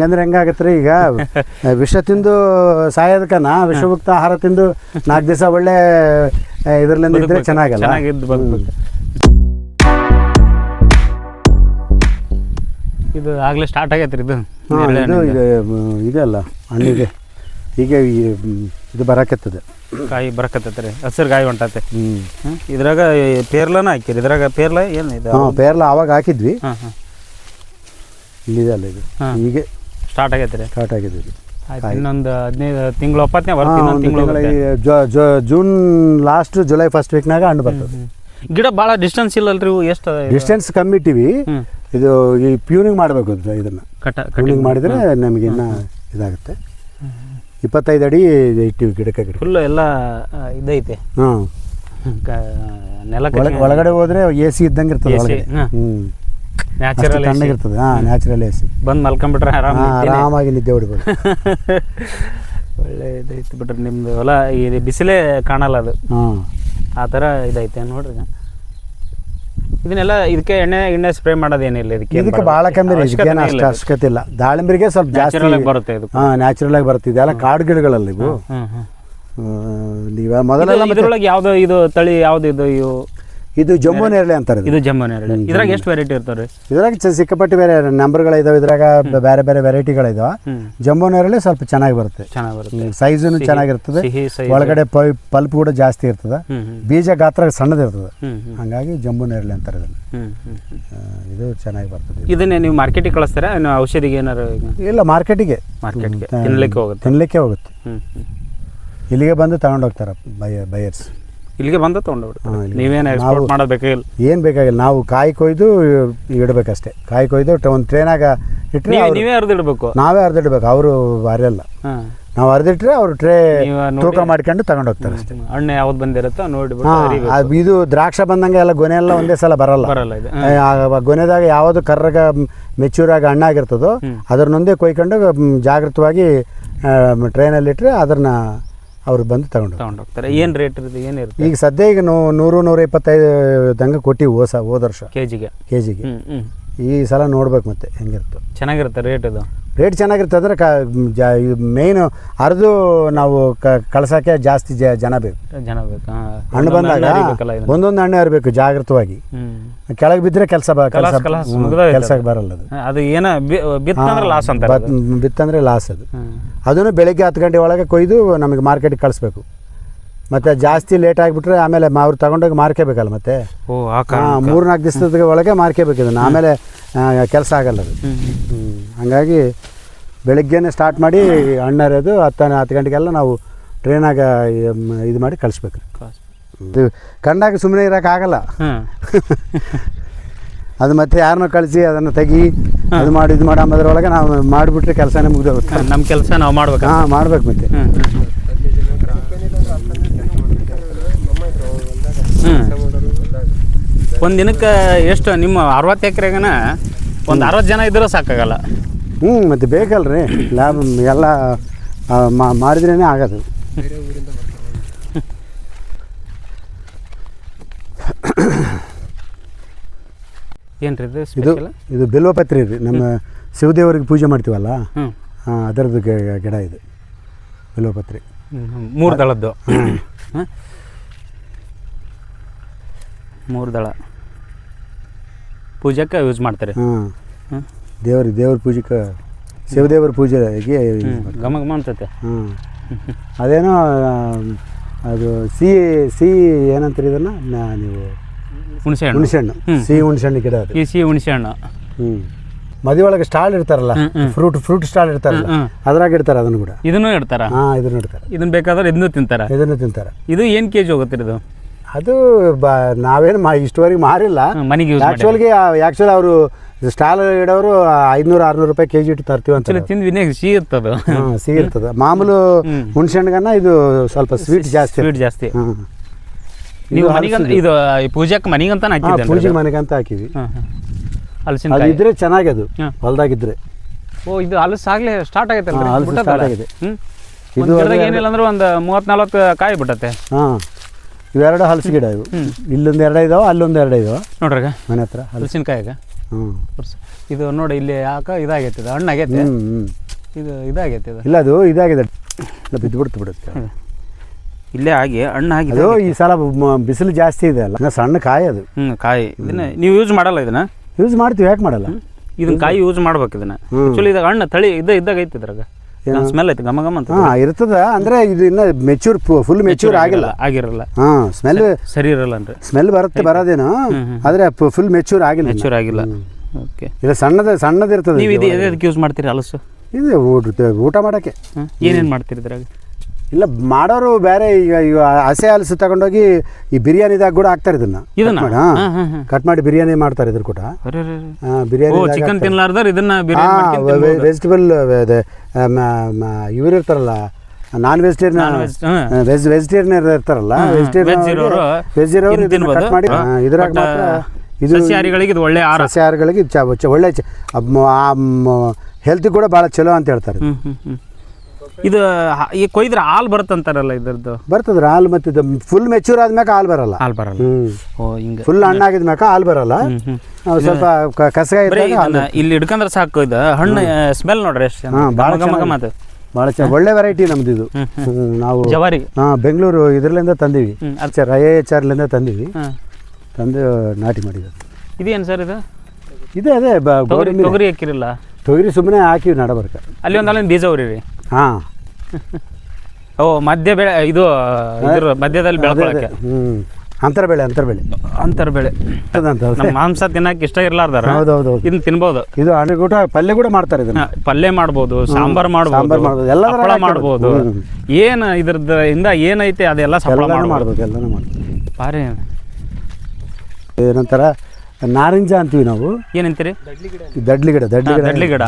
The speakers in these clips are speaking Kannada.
ಹಂಗಂದ್ರೆ ಹೆಂಗಾಗತ್ತೆ ಈಗ? ವಿಷ ತಿಂದು ಸಾಯೋದಕ್ಕನ? ವಿಷಮುಕ್ತ ಆಹಾರ ತಿಂದು ನಾಲ್ಕು ದಿವಸ ಒಳ್ಳೆ ಇದರ್ಲಿಂದ ಇದ್ರೆ ಚೆನ್ನಾಗಲ್ಲ. ಇದು ಆಗ್ಲೇ ಸ್ಟಾರ್ಟ್ ಆಗೈತ್ರಿ ಇದು. ಇದು ಇದೆಲ್ಲ ಹಣ್ಣಿಗೆ. ಈಗ ಇದು ಬರಾಕತ್ತದೆ. ಕಾಯಿ ಬರಕತ್ತೈತ್ರಿ. ಹಸಿರು ಕಾಯಿ ಹೊಂಟತೆ. ಹ್ಮ್. ಹ್ಮ್? ಇದ್ರಾಗ ಪೇರ್ಲನ ಹಾಕಿರಿ. ಇದ್ರಾಗ ಪೇರ್ಲ ಏನು ಇದು? ಹಾಂ ಪೇರ್ಲ ಆವಾಗ ಹಾಕಿದ್ವಿ. ಹಾಂ ಹಾಂ. ಇಲ್ಲಿದೆ ಅಲ್ಲ ಇದು. ಹೀಗೆ ಸ್ಟಾರ್ಟ್ ಆಗೈತ್ರಿ ಸ್ಟಾರ್ಟ್ ಆಗಿದೆ ಆಯ್ತು ಇನ್ನೊಂದು ಹದಿನೈದು ತಿಂಗಳು ಒಪ್ಪತ್ತನೇ ಇನ್ನೊಂದು ತಿಂಗಳು ಜೂನ್ ಲಾಸ್ಟ್ ಜುಲೈ ಫಸ್ಟ್ ವೀಕ್ನಾಗ ಹಣ್ಣು ಬರ್ತದೆ. ಗಿಡ ಭಾಳ ಡಿಸ್ಟೆನ್ಸ್ ಇಲ್ಲಲ್ರಿ ಇವು ಎಷ್ಟು ಡಿಸ್ಟೆನ್ಸ್ ಕಮ್ಮಿ ಇಟ್ಟಿವಿ. ಇದು ಈ ಪ್ಯೂನಿಂಗ್ ಮಾಡಬೇಕು ಇದನ್ನು. ಕಟ ಪ್ಯೂನಿಂಗ್ ಮಾಡಿದರೆ ನಮಗೆ ಇನ್ನೂ ಇದಾಗುತ್ತೆ. ಇಪ್ಪತ್ತೈದು ಅಡಿ ಇಟ್ಟಿವಿ ಗಿಡಕ್ಕೆ ಗಿಡ. ಫುಲ್ ಎಲ್ಲ ಇದೈತೆ. ಹಾಂ ನೆಲ ಒಳಗೆ ಒಳಗಡೆ ಹೋದ್ರೆ ಎ ಸಿ ಇದ್ದಂಗೆ ಇರ್ತದೆ. ಹ್ಞೂ ನ್ಯಾಚುರಲ್ ತಣ್ಣಗಿರ್ತದೆ ಹಾಂ ನ್ಯಾಚುರಲ್ ಎ ಸಿ ಬಂದು ಮಲ್ಕೊಂಡ್ಬಿಟ್ರೆ ಆರಾಮ ಆರಾಮಾಗಿ ನಿದ್ದೆ ಹೊಡಿಬೋದು ಒಳ್ಳೆ ಇದೈತಿ ಬಿಟ್ರಿ ನಿಮ್ದು. ಹೊಲ ಈ ಬಿಸಿಲೇ ಕಾಣಲ್ಲ ಅದು. ಹಾಂ. ಆ ಥರ ಇದೈತೆ ನೋಡ್ರಿ. ಇದನ್ನೆಲ್ಲ ಇದಕ್ಕೆ ಎಣ್ಣೆ ಎಣ್ಣೆ ಸ್ಪ್ರೇ ಮಾಡೋದೇನಿಲ್ಲ ಇದಕ್ಕೆ ಇದಕ್ಕೆ? ಭಾಳ ಕಮ್ಮಿ ಇದಕ್ಕೇನು ಅಷ್ಟು ಅವಶ್ಯಕತೆ ಇಲ್ಲ ದಾಳಿಂಬರಿಗೆ ಸ್ವಲ್ಪ ಜಾಸ್ತಿ ಬರುತ್ತೆ ಇದು ಹಾಂ ನ್ಯಾಚುರಲ್ ಆಗಿ ಬರುತ್ತೆ. ಇದೆಲ್ಲ ಕಾಡು ಗಿಡಗಳಲ್ಲಿ ಇವು. ನೀವು ಮೊದಲೆಲ್ಲ ಇದು- ಇದ್ರೊಳಗೆ ಯಾವ್ದು ಇದು ತಳಿ ಯಾವ್ದು ಇದು ಇವು? ಇದು ಜಮ್ಮು ನೇರಳೆ ಅಂತಾರೆ ಇದು. ಜಮ್ಮು ನೇರಳೆ. ಇದ್ರಾಗ ಎಷ್ಟು ವೆರೈಟಿ ಇರ್ತಾರೆ ಇದ್ರಾಗ ಸಿಕ್ಕಾಪಟ್ಟೆ ಬೇರೆ ನಂಬರ್ಗಳಿದಾವೆ ಇದ್ರಾಗ ಬ- ಬೇರೆ ಬೇರೆ ವೆರೈಟಿಗಳಿದಾವೆ ಇದಾವೆ. ಜಂಬೂ ನೇರಳೆ ಸ್ವಲ್ಪ ಚೆನ್ನಾಗಿ ಬರುತ್ತೆ. ಚೆನ್ನಾಗಿ ಬರುತ್ತೆ. ಸೈಜುನು ಚೆನ್ನಾಗಿರ್ತದೆ. ಒಳಗಡೆ ಪಲ್ಪ್ ಕೂಡ ಜಾಸ್ತಿ ಇರ್ತದೆ. ಬೀಜ ಗಾತ್ರ ಸಣ್ಣದಿರ್ತದೆ. ಹಂಗಾಗಿ ಜಮ್ಮು ನೇರಳೆ ಅಂತಾರೆ ಇದನ್ನು. ಇದು ಚೆನ್ನಾಗಿ ಬರ್ತದೆ. ಇದನ್ನೇ ನೀವು ಮಾರ್ಕೆಟಿಗೆ ಕಳಿಸ್ತೀರಾ? ಔಷಧಿಗೆ ಏನಾರು ಇಲ್ಲ ಮಾರ್ಕೆಟಿಗೆ. ಮಾರ್ಕೆಟ್ಗೆ. ತಿನ್ಲಿಕ್ಕೆ ಹೋಗುತ್ತೆ. ತಿನ್ಲಿಕ್ಕೆ ಹೋಗುತ್ತೆ. ಇಲ್ಲಿಗೆ ಬಂದು ತಗೊಂಡು ಹೋಗ್ತಾರೆ ಬಯ ಬಯರ್ಸ್. ಇಲ್ಲಿಗೆ ಬಂದ ತೊಗೊಂಡೋಗ್ಬಿಡ್ತಾರೆ ಇಲ್ಲಿಗೆ. ನೀವೇನು ಎಕ್ಸ್ಪೋರ್ಟ್ ಮಾಡೋದು ಬೇಕಾಗಿಲ್ಲ ಏನು ಬೇಕಾಗಿಲ್ಲ ನಾವು ಕಾಯಿ ಕೊಯ್ದು ಇಡಬೇಕಷ್ಟೇ. ಕಾಯಿ ಕೊಯ್ದು ಒಂದು ಟ್ರೈನಾಗ ಇಟ್ಟರೆ ನೀವೇ ಅರ್ಧ ಅರ್ದಿಡ್ಬೇಕು? ನಾವೇ ಅರ್ದಿಡ್ಬೇಕು ಅವರು ಅರೆಯಲ್ಲ. ಹಾಂ. ನಾವು ಅರ್ದಿಟ್ರೆ ಅವರು ಟ್ರೇ ತೂಕ ಮಾಡ್ಕೊಂಡು ತಗೊಂಡು ಹೋಗ್ತಾರೆ ಅಷ್ಟೇ. ಹಣ್ಣು ಯಾವ್ದು ಬಂದಿರುತ್ತೋ ನೋಡಿ. ಇದು ದ್ರಾಕ್ಷ ಬಂದಂಗೆ ಎಲ್ಲ ಗೊನೆ ಎಲ್ಲ ಒಂದೇ ಸಲ ಬರಲ್ಲ. ಬರಲ್ಲ ಗೊನೆದಾಗ ಯಾವುದು ಕರ್ರಗ ಮೆಚೂರ್ ಆಗಿ ಹಣ್ಣಾಗಿರ್ತದೋ ಹ್ಮ್. ಅದನ್ನೊಂದೇ ಕೊಯ್ಕೊಂಡು ಜಾಗೃತವಾಗಿ ಟ್ರೈನಲ್ಲಿ ಇಟ್ಟರೆ ಅದನ್ನ ಅವ್ರು ಬಂದು ತಗೊಂಡು ಹೋಗ್ತಾರೆ. ಏನು ರೇಟ್ ಇರುತ್ತೆ? ಏನಿರುತ್ತೆ ಈಗ ಸದ್ಯ ಈಗ ನೂ ನೂರು ನೂರ ಇಪ್ಪತ್ತೈದು ದಂಗೆ ಕೊಟ್ಟಿವಿ ಹೋಸ ಹೋದ ವರ್ಷ. ಕೆ ಜಿಗೆ ಕೆ ಜಿಗೆ ಹ್ಞೂ ಹ್ಞೂ ಈ ಸಲ ನೋಡ್ಬೇಕು ಮತ್ತೆ ಹೆಂಗಿರುತ್ತೆ. ಚೆನ್ನಾಗಿರುತ್ತೆ ರೇಟ್ ಇದು. ರೇಟ್ ಚೆನ್ನಾಗಿರುತ್ತೆ ಅಂದರೆ ಕ ಜಾ ಮೇಯ್ನು ಅರ್ದು ನಾವು ಕ ಕಳ್ಸೋಕ್ಕೆ ಜಾಸ್ತಿ ಜ ಜನ ಬೇಕು. ಜನ ಬೇಕಾ? ಹಣ್ಣು ಬಂದಾಗ ಒಂದೊಂದು ಹಣ್ಣು ಇರಬೇಕು ಜಾಗೃತವಾಗಿ. ಕೆಳಗೆ ಬಿದ್ದರೆ ಕೆಲಸ ಕೆಲಸ ಕಲಾಸ್ ಕಲಾಸ್ ಕೆಲಸಕ್ಕೆ ಬರಲ್ಲ ಅದು. ಅದು ಏನ ಬಿತ್ತಂದ್ರೆ ಲಾಸ್ ಅಂತ ಅದು. ಬತ್- ಬಿತ್ತಂದ್ರೆ ಲಾಸ್ ಅದು. ಅದನ್ನು ಬೆಳಗ್ಗೆ ಹತ್ತು ಗಂಟೆ ಒಳಗೆ ಕೊಯ್ದು ನಮಗೆ ಮಾರ್ಕೆಟಿಗೆ ಕಳಿಸ್ಬೇಕು. ಮತ್ತು ಜಾಸ್ತಿ ಲೇಟ್ ಆಗಿಬಿಟ್ರೆ ಆಮೇಲೆ ಮ- ಅವ್ರು ತಗೊಂಡೋಗಿ ಮಾರ್ಕೋಬೇಕಲ್ಲ ಮತ್ತೆ? ಓ ಆ ಕಾರಣ ಹಾಂ ಮೂರು ನಾಲ್ಕು ದಿವಸದ ಒಳಗೆ ಮಾರ್ಕೋಬೇಕು ಇದನ್ನು. ಆಮೇಲೆ ಕೆಲಸ ಆಗಲ್ಲ ಅದು. ಹಂಗಾಗಿ ಬೆಳಗ್ಗೆನೇ ಸ್ಟಾರ್ಟ್ ಮಾಡಿ ಹಣ್ಣರಿಯೋದು ಹತ್ತು ಹತ್ತು ಗಂಟೆಗೆಲ್ಲ ನಾವು ಟ್ರೈನಾಗ ಇದು ಮಾಡಿ ಕಳಿಸ್ಬೇಕು. ಇದು ಕಂಡಾಗ ಸುಮ್ಮನೆ ಇರೋಕ್ಕಾಗಲ್ಲ ಅದು ಮತ್ತೆ ಯಾರನ್ನೋ ಕಳಿಸಿ ಅದನ್ನು ತೆಗಿ ಅದು ಮಾಡಿ ಇದು ಮಾಡಿ ಅಂಬೋದ್ರೊಳಗೆ ನಾವು ಮಾಡಿಬಿಟ್ರೆ ಕೆಲಸನೇ ಮುಗಿದೋಗುತ್ತೆ. ನಮ್ಮ ಕೆಲಸ ನಾವು ಮಾಡ್ಬೇಕು ಹಾಂ ಮಾಡ್ಬೇಕು ಮತ್ತೆ ಹ್ಮ್ ಹ್ಮ್ ಹ್ಮ್ ಒಂದು ದಿನಕ್ಕೆ ಎಷ್ಟು ನಿಮ್ಮ ಅರವತ್ತು ಎಕರೆಗನ ಒಂದು ಅರವತ್ತು ಜನ ಇದ್ರೆ ಸಾಕಾಗಲ್ಲ. ಹ್ಞೂ ಮತ್ತೆ ಬೇಕಲ್ರಿ. ಲ್ಯಾಬ್ ಎಲ್ಲ ಮಾಡಿದ್ರೇ ಆಗೋದು. ಏನು ಇದು ಇದು ಇದು ಬಿಲ್ವಪತ್ರಿ ರೀ. ನಮ್ಮ ಶಿವದೇವರಿಗೆ ಪೂಜೆ ಮಾಡ್ತೀವಲ್ಲ? ಹಾಂ ಅದರದ್ದು ಗಿಡ ಇದು. ಬಿಲ್ವಪತ್ರಿ ಮೂರು ದಳದ್ದು ಮೂರು ದಳ ಪೂಜೆಗೆ ಯೂಸ್ ಮಾಡ್ತಾರೆ. ಹಾಂ. ಹ್ಮ್. ದೇವ್ರ ದೇವ್ರ ಪೂಜೆಗೆ ಶಿವದೇವರ ಪೂಜೆಗೆ ಹ್ಞೂ ಘಮ ಘಮ ಅನ್ಸುತ್ತೆ ಹಾಂ. ಅದೇನೋ ಆ, ಅದು ಸಿಹಿ ಸಿಹಿ ಏನಂತೀರಿ ಇದನ್ನ? ನಾ- ನೀವು ಹುಣಸೆ ಹಣ್ಣು ಹುಣಸೆಹಣ್ಣು. ಹ್ಮ್. ಸಿಹಿ ಹುಣಸೆಹಣ್ಣು ಗಿಡ ಅದು. ಈ ಸಿಹಿ ಹುಣಸೆ ಹಣ್ಣು ಹ್ಞೂ ಮದುವೆ ಒಳಗೆ ಸ್ಟಾಲ್ ಇಡ್ತಾರಲ್ಲ? ಹ್ಮ್, ಹ್ಮ್. ಫ್ರೂಟ್ ಫ್ರೂಟ್ ಸ್ಟಾಲ್ ಇಡ್ತಾರಲ್ಲ? ಹ್ಮ್, ಅದ್ರಾಗ ಇಡ್ತಾರೆ ಅದನ್ನು ಕೂಡ? ಇದನ್ನು ಇಡ್ತಾರ? ಹಾಂ ಇದನ್ನು ಇಡ್ತಾರೆ. ಇದನ್ನ ಬೇಕಾದ್ರೆ ಇದನ್ನು ತಿಂತಾರ. ಇದನ್ನು ತಿಂತಾರೆ. ಇದು ಏನು ಕೆ ಜಿ ಹೋಗುತ್ತೆ ಇದು? ಅದು ಬ ನಾವೇನು ಮಾ ಇಷ್ಟುವರೆಗೆ ಮಾರಿಲ್ಲ. ಮನೆಗೆ ಯೂಸ್ ಮಾಡಿ ಆ್ಯಕ್ಚುಲ್ಗೆ ಆ್ಯಕ್ಚುಲಿ ಅವರು ಸ್ಟಾಲ್ ಇಡೋರು ಐದುನೂರು ಆರ್ನೂರು ರೂಪಾಯಿ ಕೆಜಿ ಇಟ್ಟು ತರ್ತೀವಿ ಅಂತ ತಿಂದ್ವಿ ತಿಂದು ವಿನೇ ಸಿಹಿ ಇರ್ತದೆ. ಹಾಂ ಸಿಹಿ ಇರ್ತದೆ. ಮಾಮೂಲು ಹ್ಮ್. ಹುಣ್ಸೆಹಣ್ಣಗನ್ನ ಇದು ಸ್ವಲ್ಪ ಸ್ವೀಟ್ ಜಾಸ್ತಿ ಸ್ವೀಟ್ ಜಾಸ್ತಿ. ನೀವು ಮನೆಗಂತ ಇದು ಪೂಜೆಗೆ ಮನೆಗಂತ ಹಾಂ ಹಾಕಿದ್ದೆ ಪೂಜೆ ಮನೆಗಂತ ಹಾಕಿದ್ವಿ. ಹಾಕಿವಿ ಹಾಂ ಹಾಂ ಅದು ಇದ್ರೆ ಚೆನ್ನಾಗಿ ಅದು ಹಾಂ. ಹೊಲ್ದಾಗಿದ್ರೆ. ಓ ಇದು ಹಲಸು ಆಗಲೇ ಸ್ಟಾರ್ಟ್ ಆಗೈತೆ start ಆಗಿದೆ. ಇದು ಏನಿಲ್ಲ ಅಂದ್ರೆ ಒಂದು ಮೂವತ್ತು ನಲ್ವತ್ತು ಕಾಯಿ ಬಿಟ್ಟತ್ತೆ. ಹಾಂ. ಇವೆರಡು ಹಲಸು ಗಿಡ ಇವು ಇಲ್ಲೊಂದು ಎರಡು ಇದಾವೆ ಅಲ್ಲೊಂದು ಎರಡು ಇದಾವೆ. ನೋಡ್ರಾಗ? ಮನೆ ಹತ್ರ ಹಲಸು. ಹಲಸಿನಕಾಯಿಗ? ಹ್ಞೂ ಇದು ನೋಡಿ ಇಲ್ಲಿ ಯಾಕ ಇದಾಗೈತಿ ಇದು. ಹಣ್ಣು ಆಗೈತಿ ಹ್ಞೂ ಹ್ಞೂ ಇದು ಇದಾಗೈತಿ ಇದು. ಇಲ್ಲ ಅದು ಇದಾಗಿದೆ. ಇಲ್ಲ ಬಿದ್ದುಬಿಡ್ತು ಬಿಡುತ್ತೆ ಇಲ್ಲೇ ಆಗಿ ಹಣ್ಣು ಆಗಿ ಅದು ಈ ಸಲ ಬಿಸಿಲು ಜಾಸ್ತಿ ಇದೆ ಅಲ್ಲ. ಸಣ್ಣ ಕಾಯಿ ಅದು. ಹ್ಞೂ ಕಾಯಿ. ಇದನ್ನ ನೀವು ಯೂಸ್ ಮಾಡಲ್ಲ ಇದನ್ನ? ಯೂಸ್ ಮಾಡ್ತೀವಿ ಯಾಕೆ ಮಾಡಲ್ಲ? ಇದನ್ನ ಕಾಯಿ ಯೂಸ್ ಮಾಡ್ಬೇಕು ಇದನ್ನ. ಆ್ಯಕ್ಚುಲಿ ಇದಾಗ ಹಣ್ಣು ತಳಿ ಇದ್ದ ಇದ್ದಾಗ ಐತಿ ಇದ್ರಾಗ. ಸ್ಮೆಲ್ ಐತೆ ಗಮ ಗಮ ಅಂತ ಹಾಂ ಇರ್ತದ ಅಂದ್ರೆ ಇದು ಇನ್ನ ಮೆಚೂರ್ ಫುಲ್ ಮೆಚೂರ್ ಆಗಿಲ್ಲ ಆಗಿರಲ್ಲ. ಹಾಂ ಸ್ಮೆಲ್ ಸರಿ ಇರಲ್ಲ ಅಂದ್ರೆ. ಸ್ಮೆಲ್ ಬರುತ್ತೆ ಬರೋದೇನು ಆದ್ರೆ ಫುಲ್ ಮೆಚೂರ್ ಆಗಿಲ್ಲ ಮೆಚೂರ್ ಆಗಿಲ್ಲ. ಓಕೆ ಇಲ್ಲ ಸಣ್ಣದ ಸಣ್ಣದಿರ್ತದೆ ನೀವು ಇದು ಯೂಸ್ ಮಾಡ್ತೀರಿ ಹಲಸು? ಇದು ಊಟ ಊಟ ಮಾಡೋಕ್ಕೆ. ಏನೇನು ಮಾಡ್ತೀರಿ ಇದ್ರಾಗ? ಇಲ್ಲ ಮಾಡೋರು ಬೇರೆ ಈಗ ಈಗ ಹಸೆ ಹಲಸು ತಗೊಂಡೋಗಿ ಈ ಬಿರಿಯಾನಿದಾಗ ಕೂಡ ಹಾಕ್ತಾರೆ ಇದನ್ನ ಇದನ್ನ? ಕಟ್ ಮಾಡಿ ಹಾಂ ಹಾಂ ಹಾಂ ಹಾಂ ಕಟ್ ಮಾಡಿ ಬಿರಿಯಾನಿ ಮಾಡ್ತಾರೆ ಇದ್ರ ಕೂಡ ಅರೆ ಆ, ಓ ಬಿರಿಯಾನಿ ಚಿಕನ್ ತಿನ್ಲಾರ್ದವ್ರು ಇದನ್ನ ಬಿರಿಯಾನಿ ಮಾಡ್ಕೊಂಡ್ ತಿನ್ಬೋದು. ವೆಜಿಟಬಲ್ ಇವರು ಇರ್ತಾರಲ್ಲ ನಾನ್ ವೆಜಿಟೇರಿಯನ್ Non-veg, ಹ್ಮ್. ವೆಜ್ ವೆಜಿಟೇರಿಯನ್ ಇರ್ತಾರಲ್ಲ ವೆಜ್ ಇರೋರು ವೆಜ್ ಇರೋರು ಇದನ್ನ ಇದನ್ನ ತಿನ್ಬೋದು. ಕಟ್ ಮಾಡಿ ಹಾ. ಇದ್ರಾಗ ಮಾತ್ರ ಇದು ಸಸ್ಯಾಹಾರಿಗಳಿಗೆ ಇದು ಒಳ್ಳೆ ಆಹಾರ ಸಸ್ಯಾಹಾರಗಳಿಗೆ ಚ ಚ- ಒಳ್ಳೆ ಹೆಲ್ತ್ ಕೂಡ ಭಾಳ ಚಲೋ ಅಂತ ಹೇಳ್ತಾರೆ ಹ್ಮ್ ಹ್ಮ್ ಹ್ಮ್ ಇದು ಹ- ಈ ಕೊಯ್ದ್ರೆ ಹಾಲು ಬರುತ್ತಂತಾರಲ್ಲ ಇದ್ರದ್ದು? ಬರ್ತದ್ರಿ ಹಾಲು ಮತ್ತೆ ಇದು ಫುಲ್ ಮೆಚೂರ್ ಆದ್ಮ್ಯಾಕ ಹಾಲು ಬರಲ್ಲ. ಹಾಲು ಬರಲ್ಲ. ಹ್ಮ್. ಓ ಹಿಂಗೆ. ಫುಲ್ ಹಾಲು ಬರಲ್ಲ. ಹ್ಮ್ ನಾವು ಸ್ವಲ್ಪ ಕ- ಕಸಗ ಬರೀ ಇದ್ದಾಗ ಇದನ್ನ ಇಲ್ಲಿ ಹಿಡ್ಕಂದ್ರೆ ಸಾಕು ಇದು. ಹಣ್ಣು ಸ್ಮೆಲ್ ನೋಡ್ರಿ ಎಷ್ಟು. ಹಾ, ಭಾಳ ಘಮ ಚೆನ್ನಾಗಿ. ಭಾಳ ಚೆನ್ನಾಗಿ ಒಳ್ಳೆ ವೆರೈಟಿ ನಮ್ದು ಇದು. ಹ್ಮ್, ಹ್ಮ್. ಹ್ಮ್, ನಾವು ಜವಾರಿ. ಹಾಂ ಬೆಂಗಳೂರು ಇದ್ರಲ್ಲಿಂದ ತಂದೀವಿ. ಹ್ಮ್ ಅದು ಐ ಎಚ್ ಆರ್ಲಿಂದ ತಂದೀವಿ. ಹಾಂ. ತಂದು ನಾಟಿ ಮಾಡಿದ್ದು ಇದೇನು ಸರ್ ಇದು? ಇದೇ ಅದೇ ಬ- ತೊಗರಿ ಗೋಡಂಬಿ ತೊಗರಿ ಹಾಕಿರಲ್ಲ. ತೊಗರಿ ಸುಮ್ಮನೆ ಹಾಕಿವಿ ನಡಬರ್ಕ. ಅಲ್ಲಿ ಒಂದು ಅಲ್ಲಿಂದ ಬೀಜ ಉರಿರಿ. ಹಾಂ. ಓ ಮಧ್ಯ ಬೆಳೆ ಇದು ಇದ್ರ ಮಧ್ಯದಲ್ಲಿ ಬೆಳ್ಕೊಳಕ್ಕೆ. ಹ್ಞೂ ಅಂತರ ಬೆಳೆ ಅಂತರ ಬೆಳೆ. ಅಂತರ ಬೆಳೆ. ನಮ್ಮ ಮಾಂಸ ತಿನ್ನಕ್ಕೆ ಇಷ್ಟ ಇರ್ಲಾರ್ದಾರ ಹೌದು ಹೌದು ಹೌದು. ಇದನ್ನ ತಿನ್ಬೋದು. ಇದು ಹಣ್ಣು ಕೂಡ ಪಲ್ಯ ಕೂಡ ಮಾಡ್ತಾರೆ ಇದನ್ನ. ಪಲ್ಯ ಮಾಡ್ಬೋದು ಸಾಂಬಾರ್ ಮಾಡ್ಬೋದು ಸಾಂಬಾರ್ ಮಾಡ್ಬೋದು, ಎಲ್ಲ ಹಪ್ಪಳ. ಮಾಡ್ಬೋದು. ಏನು ಇದ್ರದ್ದು ಇಂದ ಏನೈತೆ ಅದೆಲ್ಲ ಎಲ್ಲನೂ ಮಾಡ್ಬೋದು. ಮಾಡ್ಬೋದು ಎಲ್ಲನೂ ಮಾಡ್ಬೋದು. ಬಾರಿ. ಏನಂತಾರ ನಾರಿಂಜ ಅಂತೀವಿ ನಾವು. ಏನಂತೀರಿ? ಈ ದಡ್ಲಿ ಗಿಡ ದಡ್ಲಿ ಗಿಡ. ದಡ್ಲಿ ಗಿಡ.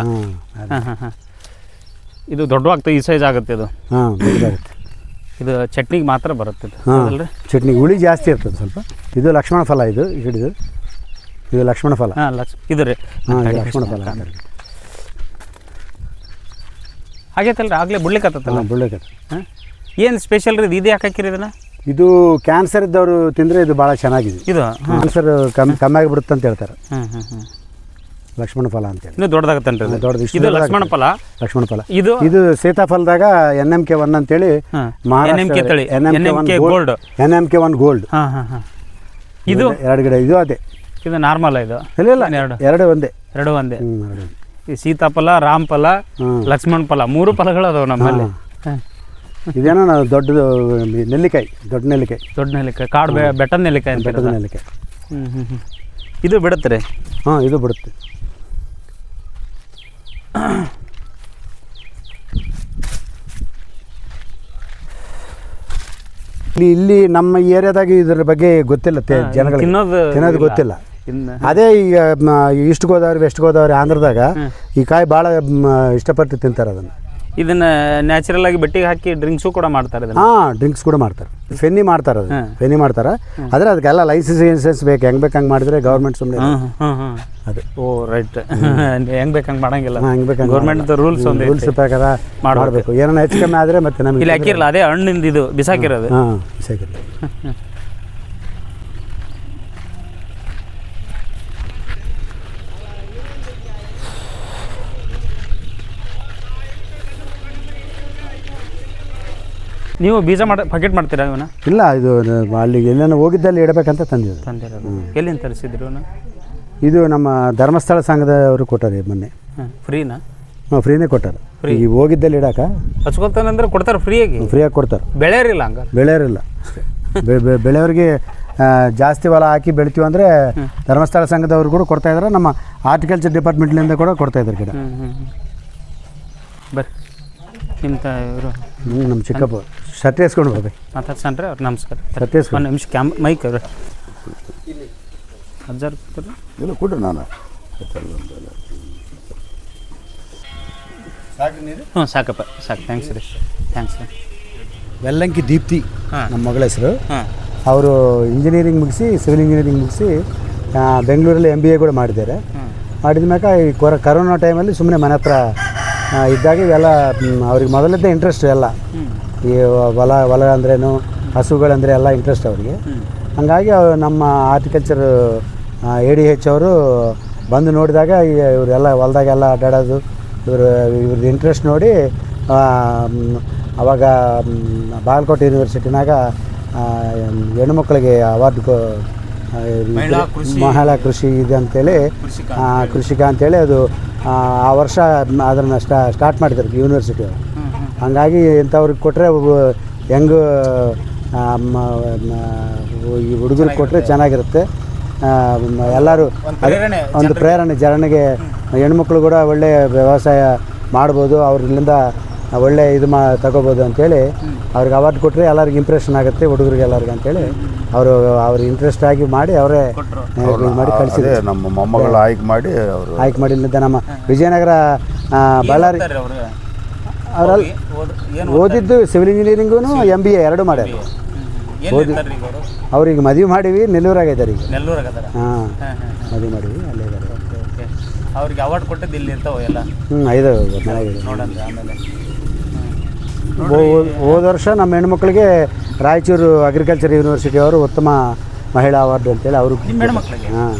ಹಾಂ ಹಾಂ ಹಾಂ ಹಾಂ ಇದು ದೊಡ್ಡವಾಗ್ತದೆ ಈ ಸೈಜ್ ಆಗುತ್ತೆ ಇದು. ಹಾಂ ದೊಡ್ಡದಾಗುತ್ತೆ. ಇದು ಚಟ್ನಿಗೆ ಮಾತ್ರ ಬರುತ್ತೆ ಇದು. ಹಾಂ ಹೌದಲ್ರಿ ಚಟ್ನಿ ಹುಳಿ ಜಾಸ್ತಿ ಇರ್ತದೆ ಸ್ವಲ್ಪ. ಇದು ಲಕ್ಷ್ಮಣ ಫಲ ಇದು ಈ ಗಿಡದು ಇದು. ಲಕ್ಷ್ಮಣ ಫಲ. ಹಾಂ ಲಕ್ಷ ಇದು ರೀ. ಹಾಂ ಇದು ಲಕ್ಷ್ಮಣ ಫಲ ಆಗೈತಲ್ಲ ಆಗೈತಲ್ರಿ ಆಗಲೇ ಬಿಡ್ಲಿಕ್ಕತ್ತಲ್ಲ ಹಾಂ ಹಾಂ? ಏನು ಸ್ಪೆಷಲ್ ರೀ ಇದು ಇದು ಯಾಕೆ ಹಾಕಿರಿ ಇದನ್ನ? ಇದು ಕ್ಯಾನ್ಸರ್ ಇದ್ದವರು ತಿಂದರೆ ಇದು ಭಾಳ ಚೆನ್ನಾಗಿದೆ. ಇದು ಕ್ಯಾನ್ಸರ್ ಕಮ್ಮಿ ಕಮ್ಮಿ ಆಗಿಬಿಡುತ್ತೆ ಅಂತ ಹೇಳ್ತಾರೆ. ಹ್ಞೂ ಹ್ಞೂ ಹ್ಞೂ ಲಕ್ಷ್ಮಣ ಫಲ ಅಂತೇಳಿ. ಇನ್ನೂ ದೊಡ್ಡದಾಗತ್ತೇನ್ರಿ ಇದು? ದೊಡ್ಡದು ಇಷ್ಟು ಇದು ದೊಡ್ಡದಾಗುತ್ತೆ. ಲಕ್ಷ್ಮಣ ಫಲ? ಲಕ್ಷ್ಮಣ ಫಲ. ಇದು ಇದು ಸೀತಾಫಲದಾಗ ಎನ್ ಎಂ ಕೆ ಒನ್ ಅಂತೇಳಿ ಹಾಂ. ತಳಿ gold N M K one gold ಹಾಂ ಹಾಂ ಹಾಂ. ಇದು ಎರಡು ಗಿಡ ಇದು ಅದೇ. ಇದು ನಾರ್ಮಲ್ ಇದು? ಇಲ್ಲ ಇಲ್ಲ ಎರಡು? ಎರಡು ಒಂದೇ. ಎರಡು ಒಂದೇ? ಹ್ಞೂ ಎರಡು ಒಂದೇ. ಈ ಸೀತಾಫಲ ರಾಮ್ ಫಲ ಹ್ಮ್. ಲಕ್ಷ್ಮಣ ಫಲ ಮೂರು ಫಲಗಳು ಅದಾವ ನಮ್ಮಲ್ಲಿ. ಹಾಂ. ಇದೇನೋ ನಾವು ದೊಡ್ಡದು ನೆಲ್ಲಿಕಾಯಿ ದೊಡ್ಡ ನೆಲ್ಲಿಕಾಯಿ. ದೊಡ್ಡ ನೆಲ್ಲಿಕಾಯಿ ಕಾಡು ಬೆ ಬೆಟ್ಟದ ನೆಲ್ಲಿಕಾಯಿ ಅಂತ ಬೆಟ್ಟದ ನೆಲ್ಲಿಕಾಯಿ. ಹ್ಞೂ ಹ್ಞೂ ಇದು ಬಿಡುತ್ತೆ ರೀ. ಹಾಂ ಇದು ಬಿಡುತ್ತೆ. ಇಲ್ಲಿ ಇಲ್ಲಿ ನಮ್ಮ ಏರಿಯಾದಾಗ ಇದ್ರ ಬಗ್ಗೆ ಗೊತ್ತಿಲ್ಲ ಜನಗಳು ಜನಗಳಿಗೆ. ತಿನ್ನೋದು ತಿನ್ನೋದು ಗೊತ್ತಿಲ್ಲ. ಅದೇ ಈಗ ಈಸ್ಟ್ ಗೋದಾವರಿ ವೆಸ್ಟ್ ಗೋದಾವರಿ ಆಂಧ್ರದಾಗ ಈ ಕಾಯಿ ಭಾಳ ಇಷ್ಟಪಟ್ಟು ತಿಂತಾರೆ ಅದನ್ನು. ಇದನ್ನ ನ್ಯಾಚುರಲ್ ಆಗಿ ಬಟ್ಟಿಗೆ ಹಾಕಿ ಡ್ರಿಂಕ್ಸು ಕೂಡ ಮಾಡ್ತಾರೆ ಇದನ್ನ. ಹಾಂ ಡ್ರಿಂಕ್ಸ್ ಕೂಡ ಮಾಡ್ತಾರೆ. ಫೆನ್ನಿ ಮಾಡ್ತಾರೆ ಅದು. ಫೆನ್ನಿ ಮಾಡ್ತಾರೆ. ಆದರೆ ಅದಕ್ಕೆಲ್ಲ ಲೈಸೆನ್ಸ್ ಗಿನ್ಸೆನ್ಸ್ ಬೇಕು. ಹೆಂಗ್ ಬೇಕು ಹಂಗೆ ಮಾಡಿದ್ರೆ ಗೌರ್ಮೆಂಟ್ ಸುಮ್ಮನೆ ಹ್ಞೂ ಅದು. ಓ ರೈಟ್ ಹೆಂಗ್ ಬೇಕು ಹಂಗೆ ಮಾಡಂಗಿಲ್ಲ. ಹೆಂಗೆ ಬೇಕು ಗೌರ್ಮೆಂಟ್ ರೂಲ್ಸ್ ಒಂದು ರೂಲ್ಸ್ ಬೇಕಾದ ಮಾಡಬೇಕು. ಏನಾರ ಹೆಚ್ಚು ಕಮ್ಮಿ ಆದರೆ ಮತ್ತೆ ನಮಗೆ ಇಲ್ಲಿ ಹಾಕಿರಲ್ಲ ಅದೇ ಹಣ್ಣಿಂದ ಇದು ಬಿಸಾಕಿರೋದು. ಹಾಂ ಸಿಗುತ್ತೆ ನೀವು ಬೀಜ ಮಾಡ ಪ್ಯಾಕೆಟ್ ಮಾಡ್ತೀರಾ ಇವನ ಇಲ್ಲ ಇದು ಅಲ್ಲಿಗೆ ಎಲ್ಲೇನೋ ಹೋಗಿದ್ದಲ್ಲಿ ಇಡಬೇಕಂತ ತಂದಿದ್ದು ತಂದಿರೋದು. ಎಲ್ಲಿಂದ ತರಿಸಿದ್ರು ಇವನ್ನ? ಇದು ನಮ್ಮ ಧರ್ಮಸ್ಥಳ ಸಂಘದವರು ಕೊಟ್ಟಾರೆ ಮೊನ್ನೆ. ಹಾಂ ಫ್ರೀನಾ? ಹಾಂ ಫ್ರೀನೇ ಕೊಟ್ಟಾರೆ. ಈಗ ಹೋಗಿದ್ದಲ್ಲಿ ಇಡಾಕ. ಹಚ್ಕೊತಾನಂದ್ರೆ ಕೊಡ್ತಾರೆ ಫ್ರೀಯಾಗಿ? ಫ್ರೀಯಾಗಿ ಕೊಡ್ತಾರೆ. ಬೆಳೆಯರಿಲ್ಲ ಹಂಗ ಬೆಳೆಯರಿಲ್ಲ. ಬೆ- ಬೆ- ಬೆಳೆಯೋರಿಗೆ ಆ, ಜಾಸ್ತಿ ಹೊಲ ಹಾಕಿ ಬೆಳಿತೀವಿ ಅಂದರೆ ಧರ್ಮಸ್ಥಳ ಸಂಘದವ್ರು ಕೂಡ ಕೊಡ್ತಾ ಇದ್ದಾರೆ ನಮ್ಮ ಆರ್ಟಿಕಲ್ಚರ್ ಡಿಪಾರ್ಟ್ಮೆಂಟ್ಲಿಂದ ಕೂಡ ಕೊಡ್ತಾ ಇದ್ದಾರೆ ಗಿಡ. ಹ್ಞೂ ಬರ್ರಿ. ನಿಮ್ಮ ತ ಇವರು? ನಮ್ಮ ಚಿಕ್ಕಪ್ಪ ಶರ್ಟ್ ಎಸ್ಕೊಂಡು ಬರ್ಬೇಕು ಮಾತಾಡ್ಸಣ್ರಿ ಅವ್ರು ನಮಸ್ಕಾರ. ಶರ್ಟ್ ಒಂದು ನಿಮಿಷ ಕ್ಯಾಮ್ ಮೈಕ್ ಅವ್ರೆ. ಹಜಾರ್ ಇಲ್ಲ ಕೊಡ್ರಿ ನಾನು. ಹ್ಞೂ ಸಾಕಪ್ಪ ಸಾಕು. ಥ್ಯಾಂಕ್ಸ್ ರೀ. ಥ್ಯಾಂಕ್ಸ್ ರೀ. ವೆಲ್ಲಂಕಿ ದೀಪ್ತಿ ನಮ್ಮ ಮಗಳ ಹೆಸರು. ಅವರು ಇಂಜಿನಿಯರಿಂಗ್ ಮುಗಿಸಿ ಸಿವಿಲ್ ಇಂಜಿನಿಯರಿಂಗ್ ಮುಗಿಸಿ ಬೆಂಗಳೂರಲ್ಲಿ ಎಂ ಬಿ ಎ ಕೂಡ ಮಾಡಿದ್ದಾರೆ. ಮಾಡಿದ ಮ್ಯಾಕ ಈ ಕೊರ ಕರೋನಾ ಟೈಮಲ್ಲಿ ಸುಮ್ಮನೆ ಮನೆ ಹತ್ರ ಇದ್ದಾಗ ಇವೆಲ್ಲ ಅವ್ರಿಗೆ ಮೊದಲದ್ದೇ ಇಂಟ್ರೆಸ್ಟ್ ಎಲ್ಲ. ಈ ಹೊಲ ಹೊಲ ಅಂದ್ರೇನು ಹಸುಗಳಂದರೆ ಎಲ್ಲ ಇಂಟ್ರೆಸ್ಟ್ ಅವರಿಗೆ. ಹಾಗಾಗಿ ಅವ್ರು ನಮ್ಮ ಆರ್ಟಿಕಲ್ಚರ್ ಎ ಡಿ ಹೆಚ್ ಅವರು ಬಂದು ನೋಡಿದಾಗ ಇವರೆಲ್ಲ ಹೊಲದಾಗೆಲ್ಲ ಅಡ್ಡಾಡೋದು ಇವರು ಇವ್ರದ್ದು ಇಂಟ್ರೆಸ್ಟ್ ನೋಡಿ ಅವಾಗ ಬಾಗಲಕೋಟೆ ಯೂನಿವರ್ಸಿಟಿನಾಗ ಹೆಣ್ಮಕ್ಳಿಗೆ ಅವಾರ್ಡ್ ಮಹಿಳಾ ಕೃಷಿ- ಇದೆ ಅಂತೇಳಿ ಕೃಷಿಕ ಅಂತೇಳಿ ಅದು ಆ, ವರ್ಷ ಅದನ್ನು ಸ್ಟಾ ಸ್ಟಾರ್ಟ್ ಮಾಡಿದ್ರು ಯೂನಿವರ್ಸಿಟಿ ಅವರು. ಹ್ಮ್ ಹ್ಮ್ ಹಂಗಾಗಿ ಇಂಥವ್ರಿಗೆ ಕೊಟ್ಟರೆ ಹೆಂಗೆ ಈ ಹುಡುಗರಿಗೆ ಕೊಟ್ಟರೆ ಚೆನ್ನಾಗಿರುತ್ತೆ. ಎಲ್ಲರೂ ಒಂದು ಪ್ರೇರಣೆ ಒಂದು ಪ್ರೇರಣೆ ಜನರಿಗೆ ಹೆಣ್ಮಕ್ಳು ಕೂಡ ಒಳ್ಳೆ ವ್ಯವಸಾಯ ಮಾಡ್ಬೋದು ಅವ್ರಿಂದ ಒಳ್ಳೆ ಇದು ಮಾ ತಗೋಬೋದು ಅಂತೇಳಿ ಅವ್ರಿಗೆ ಅವಾರ್ಡ್ ಕೊಟ್ಟರೆ ಎಲ್ಲರಿಗೂ ಇಂಪ್ರೆಷನ್ ಆಗುತ್ತೆ ಹುಡುಗರಿಗೆ ಎಲ್ಲರಿಗೆ ಅಂತೇಳಿ ಅವರು ಅವ್ರ ಇಂಟ್ರೆಸ್ಟ್ ಆಗಿ ಮಾಡಿ ಅವರೇ ಇದು ಮಾಡಿ ಕಳಿಸಿದೆ ನಮ್ಮ ಮೊಮ್ಮಗಳು ಆಯ್ಕೆ ಮಾಡಿ ಅವರು ಆಯ್ಕೆ ಮಾಡಿ ನಮ್ಮ ವಿಜಯನಗರ ಬಳ್ಳಾರಿ ಅವರಲ್ಲಿ ಓದ್- ಓದಿದ್ದು civil engineering M B A ಎರಡು ಮಾಡ್ಯಾರ ಅವರು? ಅವ್ರಿಗೆ ಮದುವೆ ಮಾಡೀವಿ ನೆಲ್ಲೂರಾಗ ಇದ್ದಾರೆ ಈಗ. ನೆಲ್ಲೂರಾಗ ಅದಾರ ಹಾಂ. ಮದುವೆ ಮಾಡೀವಿ ಅಲ್ಲೇ ಇದ್ದಾರೆ. Okay okay. ಅವ್ರಿಗೆ ಅವಾರ್ಡ್ ಕೊಟ್ಟಿದ್ದು ಇಲ್ಲಿ ಇರ್ತಾವೆ ಎಲ್ಲ? ಹ್ಞೂ ಐದು ನೋಡಂದ್ರೆ ಆಮೇಲೆ. ಹೋದ ವರ್ಷ ನಮ್ಮ ಹೆಣ್ಮಕ್ಳಿಗೆ ರಾಯಚೂರು ಅಗ್ರಿಕಲ್ಚರ್ ಯೂನಿವರ್ಸಿಟಿ ಅವರು ಉತ್ತಮ ಮಹಿಳಾ ಅವಾರ್ಡ್ ಅಂತೇಳಿ ಅವರು ಹಾಂ.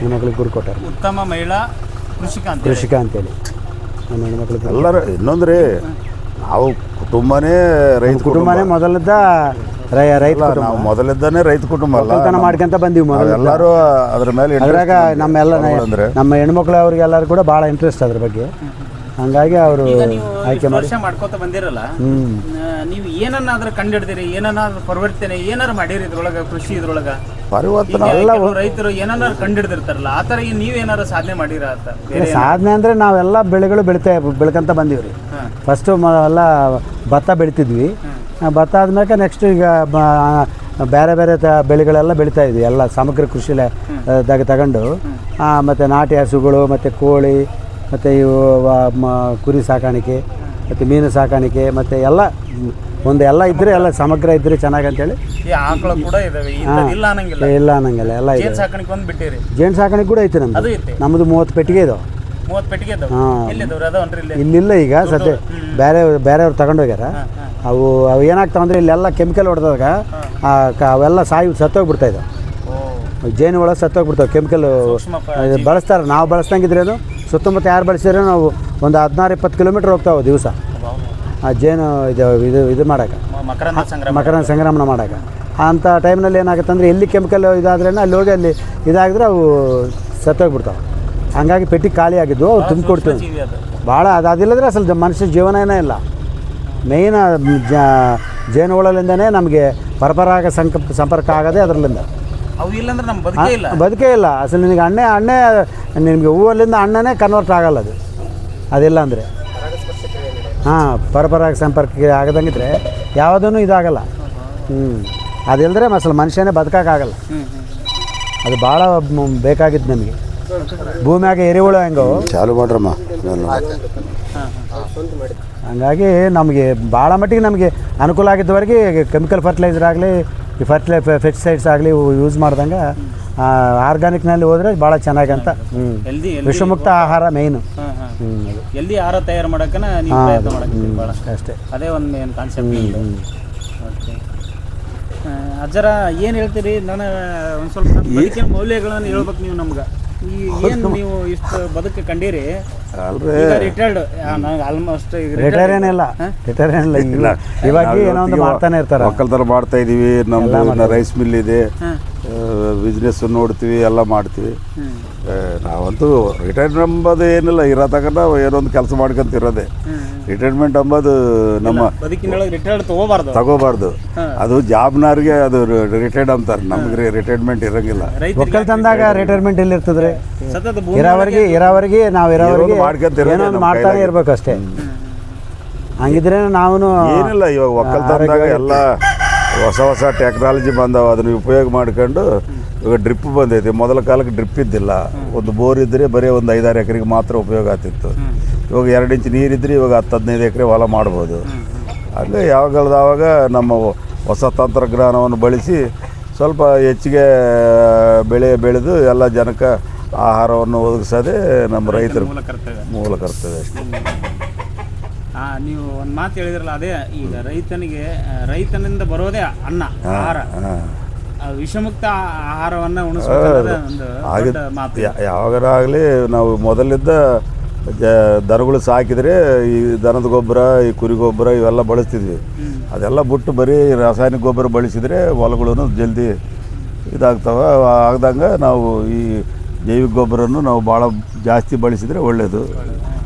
ಹೆಣ್ಮಕ್ಳಿಗೆ ಗುರು ಕೊಟ್ಟಾರೆ. ಉತ್ತಮ ಮಹಿಳಾ ಕೃಷಿಕ. ಕೃಷಿಕ ಅಂತೇಳಿ. ನಮ್ಮ ಹೆಣ್ಮಕ್ಳಿಗೆ? ಎಲ್ಲರೂ ಇನ್ನೊಂದ್ರಿ ನಾವು ಕುಟುಂಬನೇ ರೈತ ಕುಟುಂಬನೇ ಮೊದಲಿದ್ದ ರೈ ರೈತ ಕುಟುಂಬ. ನಾವು ಮೊದಲಿದ್ದಾನೆ ರೈತ ಕುಟುಂಬ ಅಲ್ಲ. ಒಕ್ಕಲ್ತನ ಮಾಡ್ಕೊಂತ ಬಂದೀವಿ ಮೊದಲು ಎಲ್ಲರೂ ಅದ್ರ ಮೇಲೆ ಅದ್ರಾಗ ನಮ್ಮೆಲ್ಲ ನಮ್ಮ ಅಂದ್ರೆ ನಮ್ಮ ಹೆಣ್ಮಕ್ಳು ಅವ್ರಿಗೆಲ್ಲರೂ ಕೂಡ ಭಾಳ ಇಂಟ್ರೆಸ್ಟ್ ಅದ್ರ ಬಗ್ಗೆ. ಹಂಗಾಗಿ ಅವರು ನೀವು ಆಯ್ಕೆ ಇಷ್ಟು ಮಾಡಿ. ವರ್ಷ ಮಾಡ್ಕೋತ ಬಂದಿರಲ್ಲ ನೀವು ಆ, ನೀವು ಏನನ್ನಾದ್ರೂ ಕಂಡಿಡ್ದಿರಿ ಏನನ್ನಾದ್ರೂ ಪರಿವರ್ತನೆ ಏನಾರು ಮಾಡಿರಿ ಇದ್ರೊಳಗ ಕೃಷಿ ಇದ್ರೊಳಗ? ಪರಿವರ್ತನೆ ಎಲ್ಲ ರೈತರು ಏನಾರ ಕಂಡಿಡ್ದಿರ್ತಾರಲ್ಲ ಆ ಥರ ನೀವೇನಾರು ಸಾಧನೆ ಮಾಡಿರ ಅಂತ? ಸಾಧನೆ ಅಂದರೆ ನಾವೆಲ್ಲ ಬೆಳೆಗಳು ಬೆಳಿತಾ ಬೆಳ್ಕೊಂತ ಬಂದೀವಿ ರೀ ಫಸ್ಟು ಎಲ್ಲ ಭತ್ತ ಬೆಳಿತಿದ್ವಿ. ಭತ್ತ ಆದ್ಮೇಲೆ ನೆಕ್ಸ್ಟ್ ಈಗ ಬೇರೆ ಬೇರೆ ತ ಬೆಳೆಗಳೆಲ್ಲ ಬೆಳಿತಾ ಇದ್ವಿ. ಎಲ್ಲ ಸಮಗ್ರ ಕೃಷಿಲೆ ದಾಗ ತಗೊಂಡು. ಮತ್ತು ನಾಟಿ ಹಸುಗಳು ಮತ್ತು ಕೋಳಿ ಮತ್ತು ಇವು ಕುರಿ ಸಾಕಾಣಿಕೆ ಮತ್ತು ಮೀನು ಸಾಕಾಣಿಕೆ ಮತ್ತು ಎಲ್ಲ ಒಂದು ಎಲ್ಲ ಇದ್ರೆ ಎಲ್ಲ ಸಮಗ್ರ ಇದ್ರೆ ಚೆನ್ನಾಗಿ ಅಂತೇಳಿ ಈ ಆಕಳು ಕೂಡ ಇದಾವೆ. ಇಂಥದ್ದು ಇಲ್ಲ ಅನ್ನಂಗಿಲ್ಲ. ಇಲ್ಲ ಅನ್ನಂಗಿಲ್ಲ ಎಲ್ಲ ಇದೆ. ಜೇನ್ ಸಾಕಾಣಿಕೆ ಒಂದು ಬಿಟ್ಟಿರಿ. ಜೇನು ಸಾಕಾಣಿಕೆ ಕೂಡ ಐತೆ ನಮ್ದು. ನಮ್ದು ಐತೆ. ನಮ್ಮದು ಮೂವತ್ತು ಪೆಟ್ಟಿಗೆ ಇದು ಮೂವತ್ತು ಪೆಟ್ಟಿಗೆ ಇದಾವೆ. ಹಾಂ. ಎಲ್ಲಿದ್ದವ್ರು ಅದಾವನ್ರಿ ಇಲ್ಲಿ? ಇಲ್ಲಿಲ್ಲ ಈಗ ಸದ್ಯ ಬೇರೆ ಬೇರೆಯವ್ರು ತಗೊಂಡೋಗ್ಯಾರ ಅವು ಅವು ಏನಾಗ್ತಾವ ಅಂದ್ರೆ ಇಲ್ಲೆಲ್ಲ ಕೆಮಿಕಲ್ ಹೊಡೆದಾಗ ಆ ಕ- ಅವೆಲ್ಲ ಸಾಯಿ ಸತ್ತೋಗ್ಬಿಡ್ತಾ ಇದ್ದಾವೆ ಓ. ಜೇನು ಒಳಗೆ ಸತ್ತೋಗ್ಬಿಡ್ತಾವೆ ಕೆಮಿಕಲ್. ಸೂಕ್ಷ್ಮ ಪ- ಬಳಸ್ತಾರೆ ನಾವು ಅದು ಸುತ್ತಮುತ್ತ ಯಾರು ಬಳಸಿದ್ರೆ ನಾವು ಒಂದು ಹದಿನಾರು ಇಪ್ಪತ್ತು ಕಿಲೋಮೀಟ್ರ್ ಹೋಗ್ತಾವೆ ದಿವಸ. ಆ ಜೇನು ಇದು ಇದು ಇದು ಮಾಡೋಕೆ ಮಕರ ಸಂಕ್ರಮಣ ಮಾಡೋಕೆ ಅಂಥ ಟೈಮ್ನಲ್ಲಿ ಏನಾಗುತ್ತೆ ಅಂದರೆ ಎಲ್ಲಿ ಕೆಮಿಕಲ್ ಇದಾದ್ರೆ ಅಲ್ಲಿ ಹೋಗಿ ಅಲ್ಲಿ ಇದಾಗಿದ್ರೆ ಅವು ಸತ್ತೋಗ್ಬಿಡ್ತಾವೆ. ಹಂಗಾಗಿ ಪೆಟ್ಟಿ ಖಾಲಿ ಆಗಿದ್ದು ಅವು ತುಂಬಿಕೊಡ್ತೀವಿ. ಭಾಳ ಅದಾದಿಲ್ಲದ್ರೆ ಅದಿಲ್ಲದ್ರೆ ಅಸಲು ಮನುಷ್ಯ ಜೀವನನೇ ಇಲ್ಲ. ಮೇಯ್ನ್ ಜ ನಮಗೆ ಪರಪರಾಗ ಸಂಕ ಸಂಪರ್ಕ ಆಗೋದೇ ಅದರಲ್ಲಿಂದ. ಬದುಕೇ ಇಲ್ಲ. ಅಸಲು ನಿನಗೆ ಅಣ್ಣೆ ಅಣ್ಣೆ ನಿಮಗೆ ಹೂವಲ್ಲಿಂದ ಅಣ್ಣನೇ ಕನ್ವರ್ಟ್ ಆಗಲ್ಲ ಅದು. ಅದಿಲ್ಲ ಅಂದರೆ. ಹಾಂ ಪರಪರಾಗಿ ಸಂಪರ್ಕ ಆಗದಂಗಿದ್ರೆ ಯಾವುದೂ ಇದಾಗಲ್ಲ. ಹ್ಞೂ ಅದಿಲ್ಲದ್ರೆ ಮಸಲು ಮನುಷ್ಯನೇ ಬದುಕೋಕ್ಕಾಗಲ್ಲ ಅದು ಭಾಳ ಬೇಕಾಗಿತ್ತು ನಮಗೆ. ಭೂಮಿಯಾಗ ಎರೆಹುಳು ಹೆಂಗೋ. ಚಾಲು ಮಾಡ್ರಮ್ಮ. ಹಂಗಾಗಿ ನಮಗೆ ಭಾಳ ಮಟ್ಟಿಗೆ ನಮಗೆ ಅನುಕೂಲ ಆಗಿದ್ದವರೆಗೆ ಕೆಮಿಕಲ್ ಫರ್ಟಿಲೈಸರ್ ಆಗಲಿ ಈ ಫರ್ಟಿಲೈ ಪೆಸ್ಟಿಸೈಡ್ಸ್ ಆಗಲಿ ಯೂಸ್ ಮಾಡ್ದಂಗೆ ಆರ್ಗಾನಿಕ್ನಲ್ಲಿ ಹೋದ್ರೆ ಭಾಳ ಚೆನ್ನಾಗಂತ. ಹ್ಞೂ ಎಲ್ದಿ ವಿಷಮುಕ್ತ ಆಹಾರ ಮೇಯ್ನು ಹ್ಞೂ ಅದು ಎಲ್ದಿ ಆಹಾರ ತಯಾರು ಮಾಡಕ್ಕನ ನೀವು ಪ್ರಯತ್ನ ಮಾಡಕ್ಕೆ ಭಾಳ ಅಷ್ಟೇ. ಅದೇ ಒಂದು ಮೇನ್ ಕಾನ್ಸೆಪ್ಟ್ ಓಕೆ ಅಜ್ಜರ ಏನು ಹೇಳ್ತೀರಿ? ನಾನು ಒಂದು ಸ್ವಲ್ಪ ಬದುಕಿನ ಮೌಲ್ಯಗಳನ್ನು ಹೇಳ್ಬೇಕು ನೀವು ನಮ್ಗೆ. ಏನು ನೀವು ಇಷ್ಟು ಬದುಕು ಕಂಡೀರಿ? ರಿಟೈರ್ಡ್ ನನಗೆ ಆಲ್ಮೋಸ್ಟ್ ಈಗ ರಿಟೈರ್ ಏನಿಲ್ಲ ರಿಟೈರ್ ಏನಿಲ್ಲ ಇಲ್ಲ ಇವಾಗ ಏನೋ ಒಂದು ಮಾಡ್ತಾನೆ ಇರ್ತಾರೆ. ಒಕ್ಕಲ್ತನ ಮಾಡ್ತಾ ಇದೀವಿ. ನಮ್ದು ರೈಸ್ ಮಿಲ್ ಇದೆ. ಬಿಸ್ನೆಸ್ ನೋಡ್ತೀವಿ ಎಲ್ಲ ಮಾಡ್ತೀವಿ. ನಾವಂತೂ ರಿಟೈರ್ಮೆಂಟ್ ಅಂಬೋದು ಏನಿಲ್ಲ ಇರೋ ತಕ ನಾವು ಏನೋ ಒಂದು ಕೆಲಸ ಮಾಡ್ಕೊಂತ ಇರೋದೆ. ರಿಟೈರ್ಮೆಂಟ್ ಅಂಬೋದು ನಮ್ಮ ರಿಟೈರ್ಡ್ ತಗೋಬಾರ್ದು. ಅದು ಜಾಬ್ನವ್ರಿಗೆ ಅದು ರಿಟೈರ್ಡ್ ಅಂತಾರೆ. ನಮ್ಗೆ ರಿಟೈರ್ಮೆಂಟ್ ಇರಂಗಿಲ್ಲ. ಒಕ್ಕಲ್ತನದಾಗ ರಿಟೈರ್ಮೆಂಟ್ ಎಲ್ಲಿ ಇರ್ತದ್ರಿ ಇರೋವರೆಗೆ ಇರೋವರೆಗೆ ನಾವು ಇರೋವರೆಗೆ ಏನೋ ಮಾಡ್ಕೊಂತ ಇರೋದೇ ಏನೋ ಒಂದು ಮಾಡ್ತಾನೆ ಇರ್ಬೇಕಷ್ಟೇ. ಇರ್ಬೇಕು ಅಷ್ಟೇ ಹಂಗಿದ್ರೆ ನಾವು ಏನಿಲ್ಲ ಇವಾಗ ಒಕ್ಕಲ್ತನದಾಗ ಎಲ್ಲ ಹೊಸ ಹೊಸ ಟೆಕ್ನಾಲಜಿ ಬಂದವ ಅದನ್ನ ಉಪಯೋಗ ಮಾಡ್ಕೊಂಡು ಇವಾಗ ಡ್ರಿಪ್ ಬಂದೈತಿ. ಮೊದಲ ಕಾಲಕ್ಕೆ ಡ್ರಿಪ್ ಇದ್ದಿಲ್ಲ. ಒಂದು ಬೋರ್ ಇದ್ದರೆ ಬರೀ ಒಂದು ಐದಾರು ಎಕರೆಗೆ ಮಾತ್ರ ಉಪಯೋಗ ಆಗ್ತಿತ್ತು. ಇವಾಗ ಎರಡು ಇಂಚ್ ನೀರಿದ್ರೆ ಇವಾಗ ಹತ್ತು ಹದಿನೈದು ಎಕರೆ ಹೊಲ ಮಾಡ್ಬೋದು. ಹಂಗೆ ಯಾವಾಗಲ್ದಾವಾಗ ನಮ್ಮ ಹೊಸ ತಂತ್ರಜ್ಞಾನವನ್ನು ಬಳಸಿ ಸ್ವಲ್ಪ ಹೆಚ್ಚಿಗೆ ಬೆಳೆ ಬೆಳೆದು ಎಲ್ಲ ಜನಕ್ಕೆ ಆಹಾರವನ್ನು ಒದಗಿಸೋದೇ ನಮ್ಮ ರೈತರ ಮೂಲ ಕರ್ತವ್ಯ. ಮೂಲ ಕರ್ತವ್ಯ ಅಷ್ಟೇ. ಆ, ನೀವು ಒಂದು ಮಾತು ಹೇಳಿದ್ರಲ್ಲ ಅದೇ ಈಗ ರೈತನಿಗೆ ರೈತನಿಂದ ಬರೋದೇ ಅನ್ನ ಆಹಾರ. ವಿಷಮುಕ್ತ ಆಹಾರವನ್ನ ಮಾತು. ಯಾವಾಗಾರ ಆಗಲಿ ನಾವು ಮೊದಲಿದ್ದ ಜ ದನಗಳು ಸಾಕಿದರೆ ಈ ದನದ ಗೊಬ್ಬರ ಈ ಕುರಿ ಗೊಬ್ಬರ ಇವೆಲ್ಲ ಬಳಸ್ತಿದ್ವಿ. ಅದೆಲ್ಲ ಬಿಟ್ಟು ಬರೀ ರಾಸಾಯನಿಕ ಗೊಬ್ಬರ ಬಳಸಿದರೆ ಹೊಲಗಳು ಜಲ್ದಿ ಇದಾಗ್ತವೆ. ಆಗ್ದಂಗೆ ನಾವು ಈ ಜೈವಿಕ ಗೊಬ್ಬರನ್ನು ನಾವು ಭಾಳ ಜಾಸ್ತಿ ಬಳಸಿದರೆ ಒಳ್ಳೆಯದು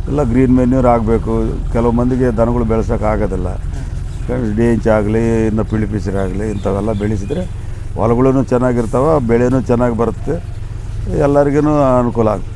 ಎಲ್ಲ ಗ್ರೀನ್ ಮೆನ್ಯೂರ್ ಆಗಬೇಕು. ಕೆಲವು ಮಂದಿಗೆ ದನಗಳು ಬೆಳೆಸೋಕೆ ಆಗೋದಿಲ್ಲ. ಡೇಂಚ್ ಆಗಲಿ, ಇನ್ನು ಪಿಳಿಪಿಸಿರಾಗಲಿ ಇಂಥವೆಲ್ಲ ಬೆಳೆಸಿದರೆ ಹೊಲಗಳೂ ಚೆನ್ನಾಗಿರ್ತಾವೆ, ಬೆಳೆನೂ ಚೆನ್ನಾಗಿ ಬರುತ್ತೆ. ಎಲ್ಲರಿಗೂ ಅನುಕೂಲ ಆಗುತ್ತೆ.